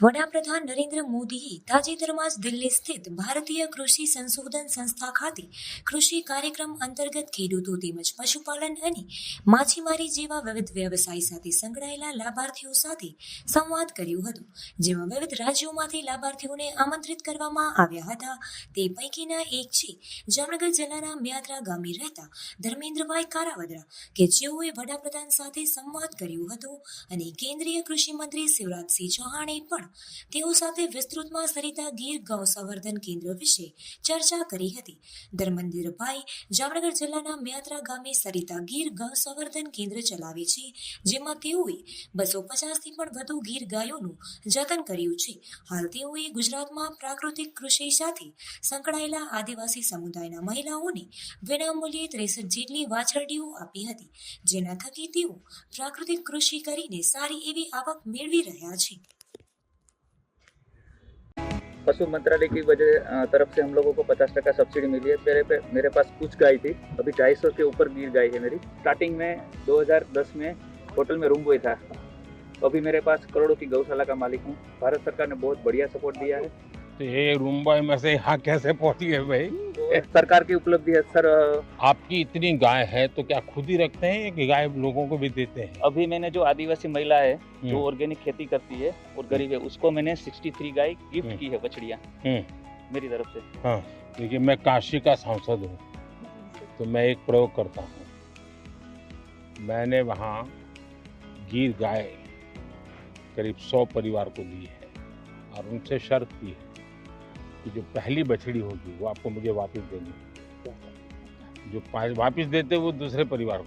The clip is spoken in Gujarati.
વડાપ્રધાન નરેન્દ્ર મોદીએ તાજેતરમાં જ દિલ્હી સ્થિત ભારતીય કૃષિ સંશોધન સંસ્થા ખાતે કૃષિ કાર્યક્રમ અંતર્ગત ખેડૂતો તેમજ પશુપાલન અને માછીમારી જેવા વિવિધ વ્યવસાય સાથે સંકળાયેલા લાભાર્થીઓ સાથે સંવાદ કર્યો હતો, જેમાં વિવિધ રાજ્યોમાંથી લાભાર્થીઓને આમંત્રિત કરવામાં આવ્યા હતા. તે પૈકીના એક છે, જામનગર જિલ્લાના મ્યાત્રા ગામે રહેતા ધર્મેન્દ્રભાઈ કારાવદરા, કે જેઓએ વડાપ્રધાન સાથે સંવાદ કર્યો હતો અને કેન્દ્રીય કૃષિ મંત્રી શિવરાજસિંહ ચૌહાણે પણ તેઓ સાથે વિસ્તૃતમાં સરિતા ગીર ગૌ સંવર્ધન કેન્દ્ર વિશે ચર્ચા કરી હતી. ધર્મેન્દ્રભાઈ જામનગર જિલ્લાના મ્યાત્રા ગામે સરિતા ગીર ગૌ સંવર્ધન કેન્દ્ર ચલાવે છે, જેમાં તેઓએ બસો પચાસથી પણ વધુ ગીર ગાયોનું જતન કર્યું છે. હાલ તેઓએ ગુજરાતમાં પ્રાકૃતિક કૃષિ સાથે સંકળાયેલા આદિવાસી સમુદાયના મહિલાઓને વિનામૂલ્યે ત્રેસઠ જેટલી વાછરડીઓ આપી હતી, જેના થકી તેઓ પ્રાકૃતિક કૃષિ કરીને સારી એવી આવક મેળવી રહ્યા છે. पशु मंत्रालय की वजह तरफ़ से हम लोगों को पचास टका सब्सिडी मिली है। मेरे पे, मेरे पास कुछ गाय थी, अभी ढाई सौ के ऊपर गिर गाय है मेरी। स्टार्टिंग में 2010 में होटल में रूम बॉय था। अभी मेरे पास करोड़ों की गौशाला का मालिक हूँ। भारत सरकार ने बहुत बढ़िया सपोर्ट दिया है। तो ये रुम्बा में से यहाँ कैसे पहुँची है भाई सरकार की उपलब्धि है सर। आपकी इतनी गाय है तो क्या खुद ही रखते हैं कि गाय लोगों को भी देते हैं? अभी मैंने जो आदिवासी महिला है जो हम्म। ऑर्गेनिक खेती करती है और गरीब है उसको मैंने 63 गाय गिफ्ट हम्म। की है बछड़ियाँ। हम्म। मेरी तरफ़ से। हाँ देखिए मैं काशी का सांसद हूँ तो मैं एक प्रयोग करता हूँ। मैंने वहाँ गिर गाय करीब सौ परिवार को दी है और उनसे शर्त की है। कि जो पहली बछड़ी होगी वो आपको मुझे वापस देनी है जो पा- वापस देते वो दूसरे परिवार को